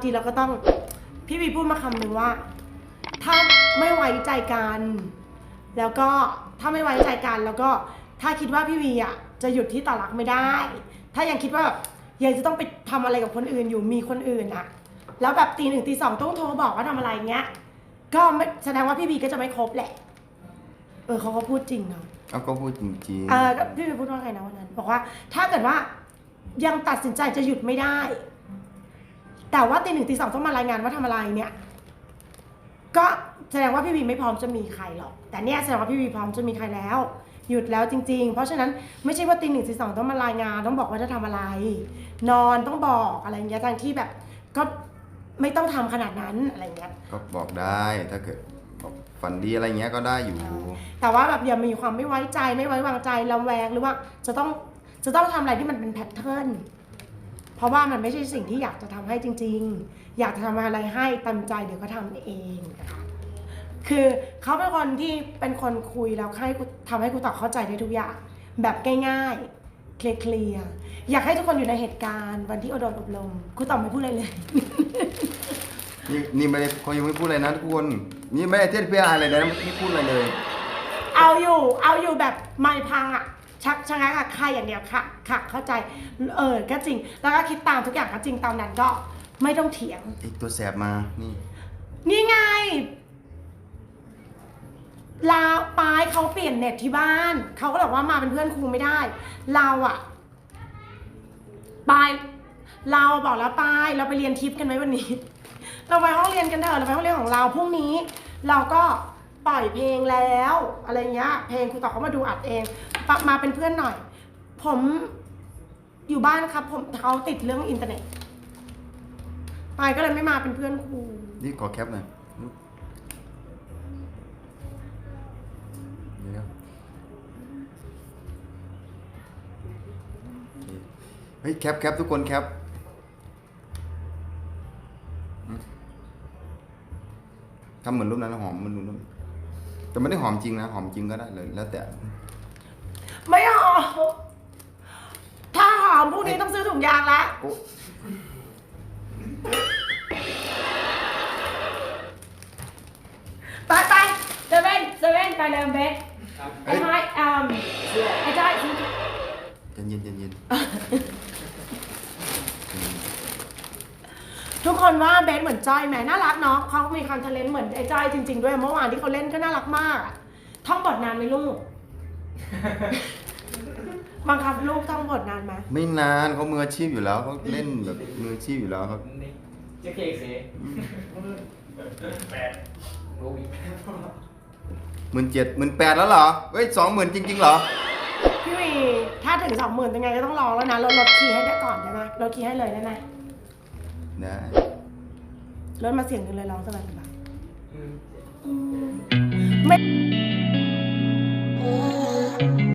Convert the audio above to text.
างทีเราก็ต้อง พี่วีพูดมาคำหนึ่งว่า ถ้าไม่ไว้ใจกัน แล้วก็ถ้าไม่ไว้ใจกันแล้วก็ถ้าคิดว่าพี่วีอะจะหยุดที่ต่อรักไม่ได้ ถ้ายังคิดว่าแบบยังจะต้องไปทำอะไรกับคนอื่นอยู่มีคนอื่นอะ แล้วแบบตีหนึ่งตีสองต้องโทรบอกว่าทำอะไรเงี้ย ก็ไม่แสดงว่าพี่วีก็จะไม่ครบแหละ เออเขาก็พูดจริงเนาะเอาก็พูดจริงเออก็พี่วีพูดว่าไงนะวันนั้น บอกว่าถ้าเกิดว่ายังตัดสินใจจะหยุดไม่ได้ แต่ว่าตีหนึ่งตีสองต้องมารายงานว่าทำอะไรเนี่ย ก็แสดงว่าพี่วีไม่พร้อมจะมีใครหรอก แต่เนี่ยแสดงว่าพี่วีพร้อมจะมีใครแล้ว หยุดแล้วจริง ๆ เพราะฉะนั้นไม่ใช่ว่าตีหนึ่งตีสองต้องมารายงาน ต้องบอกว่าจะทำอะไร นอนต้องบอกอะไรอย่างเงี้ยทางที่แบบก็ไม่ต้องทำขนาดนั้นอะไรอย่างเงี้ยๆก็บอกได้ถ้าเกิดบอกฝันดีอะไรเงี้ยก็ได้อยู่ แต่ว่าแบบอย่ามีความไม่ไว้ใจไม่ไว้วางใจระแวงหรือว่าจะต้องจะต้องทำอะไรที่มันเป็นแพทเทิร์น เพราะว่ามันไม่ใช่สิ่งที่อยากจะทำให้จริง ๆ อยากจะทำอะไรให้เต็มใจเดี๋ยวก็ทำเองนะคะคือเขาเป็นคนที่เป็นคนคุยแล้วให้กูทำให้กูตอบเข้าใจได้ทุกอย่าง แบบง่ายๆเคลียร์ๆอยากให้ทุกคนอยู่ในเหตุการณ์วันที่โอโดนอบรมกูตอบไม่พูดอะไรเลยนี่นี่ไม่ได้เขายังไม่พูดอะไรนะทุกคนนี่ไม่ได้เทียบเพื่ออะไรเลยนะไม่พูดอะไรเลย เอาอยู่เอาอยู่แบบไม่พังอะ ชักชะงักอะใครอย่างเดียวค่ะค่ะเข้าใจเออก็จริง แล้วก็คิดตามทุกอย่างก็จริงตามนั้นก็ไม่ต้องเถียงไอตัวแสบมา นี่ นี่ไง ลาปายเขาเปลี่ยนเน็ตที่บ้าน เขาก็บอกว่ามาเป็นเพื่อนครูไม่ได้ เราอะปายเราบอกแล้วปายเราไปเรียนทิปกันไหมวันนี้ เราไปห้องเรียนกันเถอะเราไปห้องเรียนของเราพรุ่งนี้ เราก็ ปล่อยเพลงแล้วอะไรเงี้ย เพลงครูต่อเขามาดูอัดเองปมาเป็นเพื่อนหน่อย ผมอยู่บ้านครับ ผมเขาติดเรื่องอินเทอร์เน็ตปายก็เลยไม่มาเป็นเพื่อนครูนี่ขอแคปหน่อยเฮ้ยแคปแคปทุกคนแคปทำเหมือนรูปนั้นหอมมันรูปนั้น แต่ไม่ได้หอมจริงนะ หอมจริงก็ได้เลย แล้วแต่ ไม่หอมถ้าหอมพรุ่งนี้ต้องซื้อถุงยางแล้วโอ้ไปไปเซเว่นเซเว่นไปเลยเบสไอ้ไม้อืมไอ้จ้อยซื้อเย็นเย็นเย็นเย็น ทุกคนว่าเบสเหมือนจ้อยไหมน่ารักเนาะเขามีคอนเทนต์เหมือนไอ้จ้อยจริง ๆ ด้วย เมื่อวานที่เขาเล่นก็น่ารักมากอะท่องบทนานไหมลูก บังคับลูกท่องบทนานไหมไม่นานเขามืออาชีพอยู่แล้วเขาเล่นแบบมืออาชีพอยู่แล้วครับจะเคกสิแปดโอ้ยหมื่นเจ็ดหมื่นแปดแล้วเหรอ เฮ้ยสองหมื่นจริงๆเหรอ พี่วีถ้าถึงสองหมื่นยังไงก็ต้องรองแล้วนะลดลดคีย์ให้ได้ก่อนได้ไหมลดคีย์ให้เลยได้ไหม ได้ลดมาเสียงหนึ่งเลยร้องสบายสบายอืมๆไม่